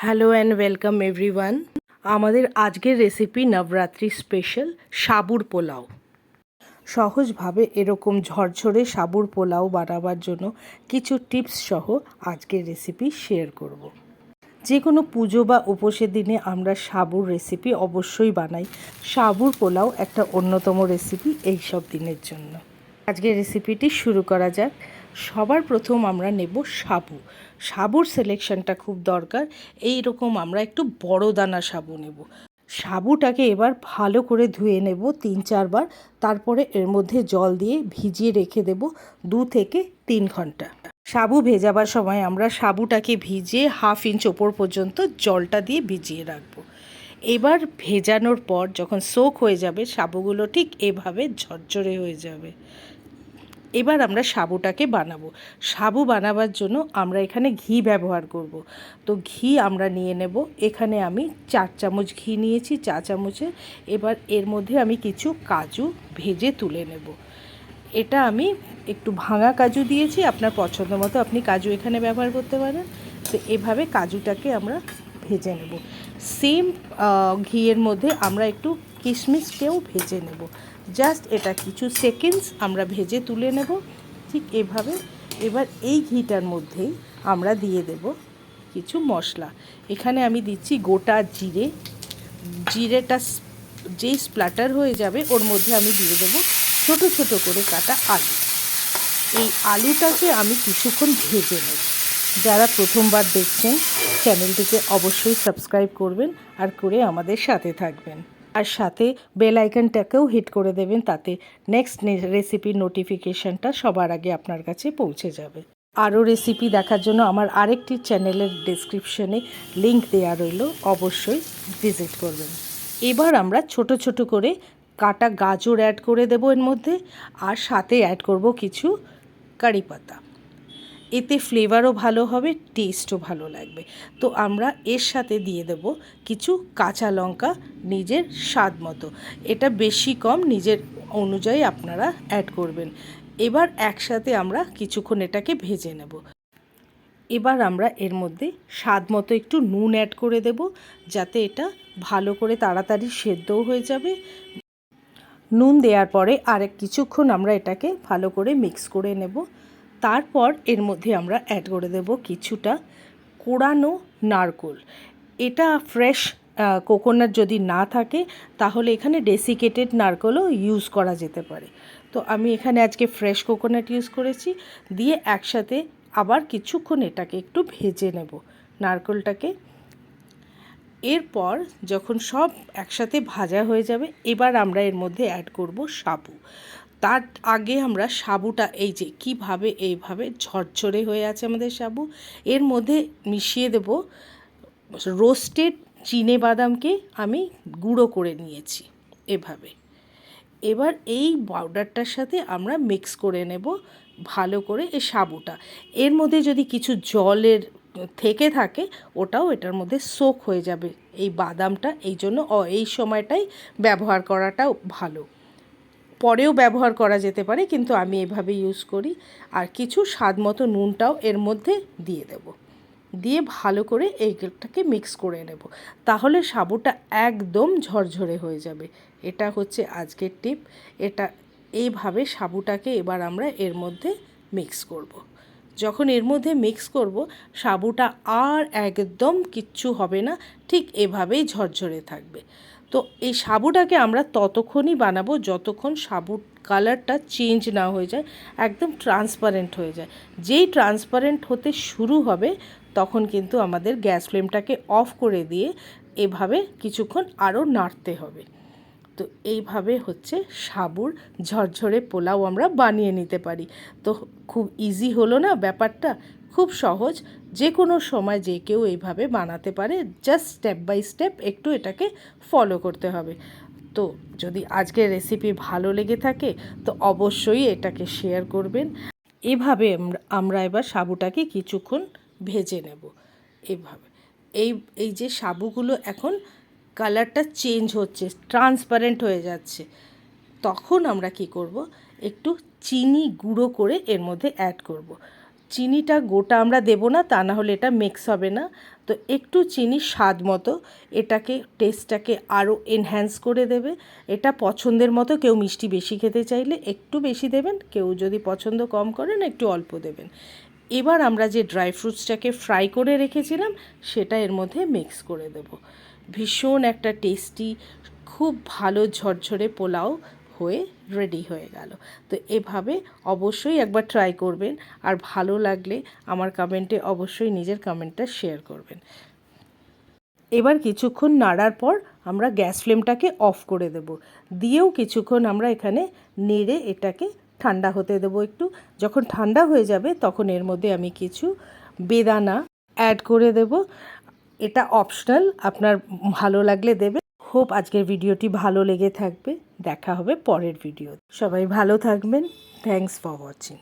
Hello and welcome everyone আমাদের আজকের recipe Navratri special সাবুর পোলাও। সহজভাবে এরকম ঝরঝরে সাবুর পোলাও বানাবার জন্য কিছু টিপস সহ আজকের রেসিপি শেয়ার করব। যে কোনো পুজো বা উপোসের দিনে আমরা সাবুর রেসিপি অবশ্যই বানাই। সাবুর পোলাও একটা অন্যতম রেসিপি এই সব দিনের জন্য। আজকের রেসিপিটি শুরু করা যাক। সবার প্রথম আমরা নেব সাবু। সাবুর সিলেকশনটা খুব দরকার। এই রকম আমরা একটু বড় দানা সাবু নেব। সাবুটাকে এবার ভালো করে ধুয়ে নেব তিন চারবার। তারপরে এর মধ্যে জল দিয়ে ভিজিয়ে রেখে দেব দু থেকে তিন ঘণ্টা। সাবু ভেজাবার সময় আমরা সাবুটাকে ভিজিয়ে হাফ ইঞ্চ ওপর পর্যন্ত জলটা দিয়ে ভিজিয়ে রাখব। এবার ভেজানোর পর যখন সোক হয়ে যাবে, সাবুগুলো ঠিক এভাবে ঝরঝরে হয়ে যাবে। এবার আমরা সাবুটাকে বানাবো। সাবু বানাবার জন্য আমরা এখানে ঘি ব্যবহার করব। তো ঘি আমরা নিয়ে নেব। এখানে আমি চার চামচ ঘি নিয়েছি, চা চামচে। এবার এর মধ্যে আমি কিছু কাজু ভেজে তুলে নেব। এটা আমি একটু ভাঙা কাজু দিয়েছি, আপনার পছন্দ মতো আপনি কাজু এখানে ব্যবহার করতে পারেন। তো এভাবে কাজুটাকে আমরা ভেজে নেব। সেম ঘিয়ের মধ্যে আমরা একটু কিশমিশকেও ভেজে নেব। জাস্ট এটা কিছু সেকেন্ডস আমরা ভেজে তুলে নেব। ঠিক এভাবে। এবার এই ঘিটার মধ্যেই আমরা দিয়ে দেব কিছু মশলা। এখানে আমি দিচ্ছি গোটা জিরে। জিরেটা যেই স্প্লাটার হয়ে যাবে ওর মধ্যে আমি দিয়ে দেবো ছোট ছোট করে কাটা আলু। এই আলুটাকে আমি কিছুক্ষণ ভেজে নেব। যারা প্রথমবার দেখছেন, চ্যানেলটিকে অবশ্যই সাবস্ক্রাইব করবেন আর করে আমাদের সাথে থাকবেন। আর সাথে বেল আইকনটাকেও হিট করে দেবেন, তাতে নেক্সট রেসিপির নোটিফিকেশানটা সবার আগে আপনার কাছে পৌঁছে যাবে। আরও রেসিপি দেখার জন্য আমার আরেকটি চ্যানেলের ডিসক্রিপশনে লিংক দেওয়া রইল, অবশ্যই ভিজিট করবেন। এবার আমরা ছোট ছোট করে কাটা গাজর অ্যাড করে দেবো এর মধ্যে, আর সাথে অ্যাড করব কিছু কারি পাতা। এতে ফ্লেভারও ভালো হবে টেস্টও ভালো লাগবে। তো আমরা এর সাথে দিয়ে দেব কিছু কাঁচা লঙ্কা নিজের স্বাদ মতো। এটা বেশি কম, নিজের অনুযায়ী আপনারা অ্যাড করবেন। এবার একসাথে আমরা কিছুক্ষণ এটাকে ভেজে নেব। এবার আমরা এর মধ্যে স্বাদ মতো একটু নুন অ্যাড করে দেব, যাতে এটা ভালো করে তাড়াতাড়ি সেদ্ধও হয়ে যাবে। নুন দেওয়ার পরে আরেক কিছুক্ষণ আমরা এটাকে ভালো করে মিক্স করে নেব। তারপর এর মধ্যে আমরা অ্যাড করে দেব কিছুটা কোড়ানো নারকোল। এটা ফ্রেশ কোকোনাট যদি না থাকে, তাহলে এখানে ডেসিকেটেড নারকোলও ইউজ করা যেতে পারে। তো আমি এখানে আজকে ফ্রেশ কোকোনাট ইউজ করেছি, দিয়ে একসাথে আবার কিছুক্ষণ এটাকে একটু ভেজে নেব নারকোলটাকে। এরপর যখন সব একসাথে ভাজা হয়ে যাবে, এবার আমরা এর মধ্যে অ্যাড করব সাবু। তার আগে আমরা সাবুটা, এই যে কীভাবে এইভাবে ঝরঝরে হয়ে আছে আমাদের সাবু, এর মধ্যে মিশিয়ে দেব রোস্টেড চিনে বাদামকে আমি গুঁড়ো করে নিয়েছি এভাবে। এবার এই পাউডারটার সাথে আমরা মিক্স করে নেব ভালো করে এই সাবুটা। এর মধ্যে যদি কিছু জলের থেকে থাকে, ওটাও এটার মধ্যে সোক হয়ে যাবে। এই বাদামটা এই জন্য, এই সময়টাই ব্যবহার করাটাও ভালো। পরেও ব্যবহার করা যেতে পারে, কিন্তু আমি এভাবে ইউজ করি। আর কিছু স্বাদ মতো নুনটাও এর মধ্যে দিয়ে দেব। দিয়ে ভালো করে এইটাকে মিক্স করে নেব। তাহলে সাবুটা একদম ঝরঝরে হয়ে যাবে। এটা হচ্ছে আজকের টিপ এটা এইভাবে সাবুটাকে এবার আমরা এর মধ্যে মিক্স করব। যখন এর মধ্যে মিক্স করব, সাবুটা আর একদম কিচ্ছু হবে না, ঠিক এভাবেই ঝরঝরে থাকবে। তো এই সাবুটাকে আমরা ততক্ষণই বানাবো যতক্ষণ সাবুর কালারটা চেঞ্জ না হয়ে যায়, একদম ট্রান্সপারেন্ট হয়ে যায়। যেই ট্রান্সপারেন্ট হতে শুরু হবে, তখন কিন্তু আমাদের গ্যাস ফ্লেমটাকে অফ করে দিয়ে এভাবে কিছুক্ষণ আরও নাড়তে হবে। তো এইভাবে হচ্ছে সাবুর ঝরঝরে পোলাও আমরা বানিয়ে নিতে পারি। তো খুব ইজি হলো না ব্যাপারটা? খুব সহজ। যে কোনো সময় যে কেউ এইভাবে বানাতে পারে জাস্ট স্টেপ বাই স্টেপ একটু এটাকে ফলো করতে হবে। তো যদি আজকের রেসিপি ভালো লেগে থাকে, তো অবশ্যই এটাকে শেয়ার করবেন। এভাবে আমরা এবার সাবুটাকে কিছুক্ষণ ভেজে নেব। এভাবে। এই এই যে সাবুগুলো এখন কালারটা চেঞ্জ হচ্ছে ট্রান্সপারেন্ট হয়ে যাচ্ছে। তখন আমরা কি করব? একটু চিনি গুঁড়ো করে এর মধ্যে অ্যাড করব। চিনিটা গোটা আমরা দেবো না, তা না হলে এটা মিক্স হবে না। তো একটু চিনি স্বাদ মতো এটাকে টেস্টটাকে আরও এনহ্যান্স করে দেবে। এটা পছন্দের মতো কেউ মিষ্টি বেশি খেতে চাইলে একটু বেশি দেবেন, কেউ যদি পছন্দ কম করেন একটু অল্প দেবেন। এবার আমরা যে ড্রাই ফ্রুটসটাকে ফ্রাই করে রেখেছিলাম, সেটা এর মধ্যে মিক্স করে দেব। ভীষণ একটা টেস্টি খুব ভালো ঝরঝরে পোলাও হয়ে রেডি হয়ে গেল। তো এভাবে অবশ্যই একবার ট্রাই করবেন। আর ভালো লাগলে আমার কমেন্টে অবশ্যই নিজের কমেন্টটা শেয়ার করবেন। এবার কিছুক্ষণ নাড়ার পর আমরা গ্যাস ফ্লেমটাকে অফ করে দেব। দিয়েও কিছুক্ষণ আমরা এখানে নেড়ে এটাকে ঠান্ডা হতে দেবো একটু। যখন ঠান্ডা হয়ে যাবে তখন এর মধ্যে আমি কিছু বেদানা অ্যাড করে দেব। এটা অপশনাল আপনার ভালো লাগলে দেবে হোপ আজকের ভিডিওটি ভালো লেগে থাকবে। দেখা হবে পরের ভিডিও সবাই ভালো থাকবেন। Thanks for watching